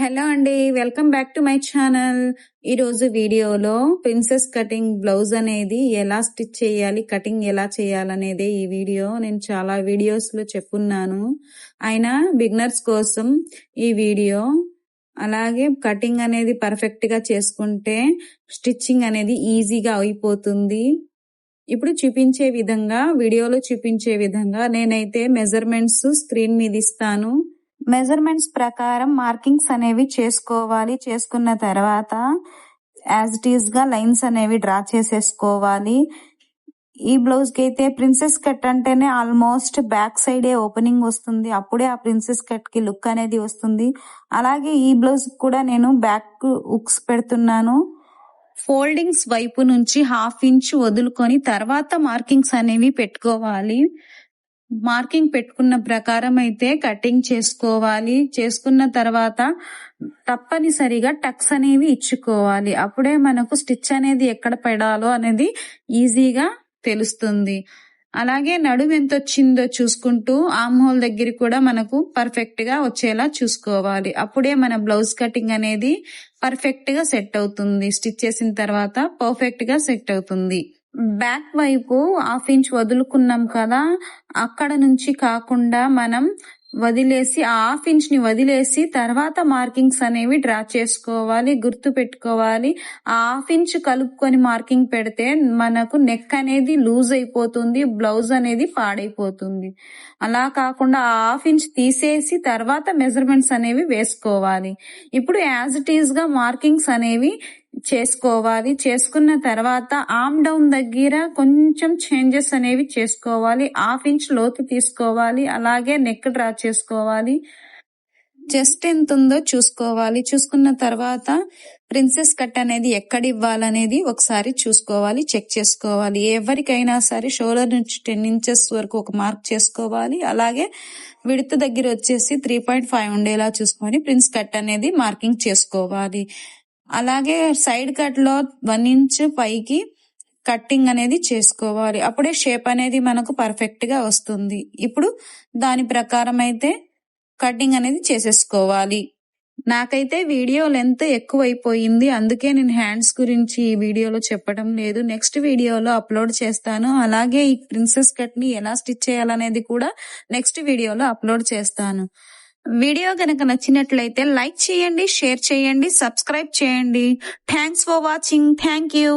Hello అండి welcome back to my channel. ఈరోజు వీడియోలో ప్రిన్సెస్ కటింగ్ బ్లౌజ్ అనేది ఎలా స్టిచ్ చేయాలి కటింగ్ ఎలా చేయాలనేదే ఈ వీడియో. నేను చాలా వీడియోస్లో చెప్పున్నాను. అయినా బిగినర్స్ కోసం ఈ వీడియో అలాగే కటింగ్ అనేది పర్ఫెక్ట్గా చేసుకుంటే స్టిచ్చింగ్ అనేది ఈజీగా అయిపోతుంది. ఇప్పుడు చూపించే విధంగా వీడియోలో చూపించే విధంగా నేనైతే మెజర్మెంట్స్ స్క్రీన్ మీద ఇస్తాను. మెజర్మెంట్స్ ప్రకారం మార్కింగ్స్ అనేవి చేసుకోవాలి. చేసుకున్న తర్వాత యాజ్ ఇట్ ఈస్గా లైన్స్ అనేవి డ్రా చేసేసుకోవాలి. ఈ బ్లౌజ్కి అయితే ప్రిన్సెస్ కట్ అంటేనే ఆల్మోస్ట్ బ్యాక్ సైడే ఓపెనింగ్ వస్తుంది. అప్పుడే ఆ ప్రిన్సెస్ కట్కి లుక్ అనేది వస్తుంది. అలాగే ఈ బ్లౌజ్ కూడా నేను బ్యాక్ ఉక్స్ పెడుతున్నాను. ఫోల్డింగ్స్ వైపు నుంచి హాఫ్ ఇంచ్ వదులుకొని తర్వాత మార్కింగ్స్ అనేవి పెట్టుకోవాలి. మార్కింగ్ పెట్టుకున్న ప్రకారం అయితే కటింగ్ చేసుకోవాలి. చేసుకున్న తర్వాత తప్పనిసరిగా టక్స్ అనేవి ఇచ్చుకోవాలి. అప్పుడే మనకు స్టిచ్ అనేది ఎక్కడ పెడాలో అనేది ఈజీగా తెలుస్తుంది. అలాగే నడుము ఎంత వచ్చిందో చూసుకుంటూ ఆమ్ హోల్ దగ్గర కూడా మనకు పర్ఫెక్ట్గా వచ్చేలా చూసుకోవాలి. అప్పుడే మన బ్లౌజ్ కటింగ్ అనేది పర్ఫెక్ట్గా సెట్ అవుతుంది. స్టిచ్ చేసిన తర్వాత పర్ఫెక్ట్గా సెట్ అవుతుంది. బ్యాక్ వైపు హాఫ్ ఇంచ్ వదులుకున్నాం కదా అక్కడ నుంచి కాకుండా మనం వదిలేసి ఆ హాఫ్ ఇంచ్ని వదిలేసి తర్వాత మార్కింగ్స్ అనేవి డ్రా చేసుకోవాలి గుర్తు పెట్టుకోవాలి. ఆ హాఫ్ ఇంచ్ కలుపుకొని మార్కింగ్ పెడితే మనకు నెక్ అనేది లూజ్ అయిపోతుంది బ్లౌజ్ అనేది పాడైపోతుంది. అలా కాకుండా ఆ హాఫ్ ఇంచ్ తీసేసి తర్వాత మెజర్మెంట్స్ అనేవి వేసుకోవాలి. ఇప్పుడు యాజ్ ఇట్ ఈస్గా మార్కింగ్స్ అనేవి చేసుకోవాలి. చేసుకున్న తర్వాత ఆమ్ డౌన్ దగ్గర కొంచెం చేంజెస్ అనేవి చేసుకోవాలి. హాఫ్ ఇంచ్ లోతు తీసుకోవాలి. అలాగే నెక్ డ్రా చేసుకోవాలి. చెస్ట్ ఎంత ఉందో చూసుకోవాలి. చూసుకున్న తర్వాత ప్రిన్సెస్ కట్ అనేది ఎక్కడ ఇవ్వాలనేది ఒకసారి చూసుకోవాలి. చెక్ చేసుకోవాలి. ఎవరికైనా సరే షోల్డర్ నుంచి టెన్ ఇంచెస్ వరకు ఒక మార్క్ చేసుకోవాలి. అలాగే విడత దగ్గర వచ్చేసి త్రీ పాయింట్ ఫైవ్ ఉండేలా చూసుకొని ప్రిన్స్ కట్ అనేది మార్కింగ్ చేసుకోవాలి. అలాగే సైడ్ కట్లో వన్ ఇంచ్ పైకి కట్టింగ్ అనేది చేసుకోవాలి. అప్పుడే షేప్ అనేది మనకు పర్ఫెక్ట్గా వస్తుంది. ఇప్పుడు దాని ప్రకారం అయితే కటింగ్ అనేది చేసేసుకోవాలి. నాకైతే వీడియో లెంత్ ఎక్కువ అయిపోయింది అందుకే నేను హ్యాండ్స్ గురించి ఈ వీడియోలో చెప్పడం లేదు. నెక్స్ట్ వీడియోలో అప్లోడ్ చేస్తాను. అలాగే ఈ ప్రిన్సెస్ కట్ని ఎలా స్టిచ్ చేయాలనేది కూడా నెక్స్ట్ వీడియోలో అప్లోడ్ చేస్తాను. వీడియో కనుక నచ్చినట్లయితే లైక్ చేయండి షేర్ చేయండి సబ్స్క్రైబ్ చేయండి. Thanks for watching thank you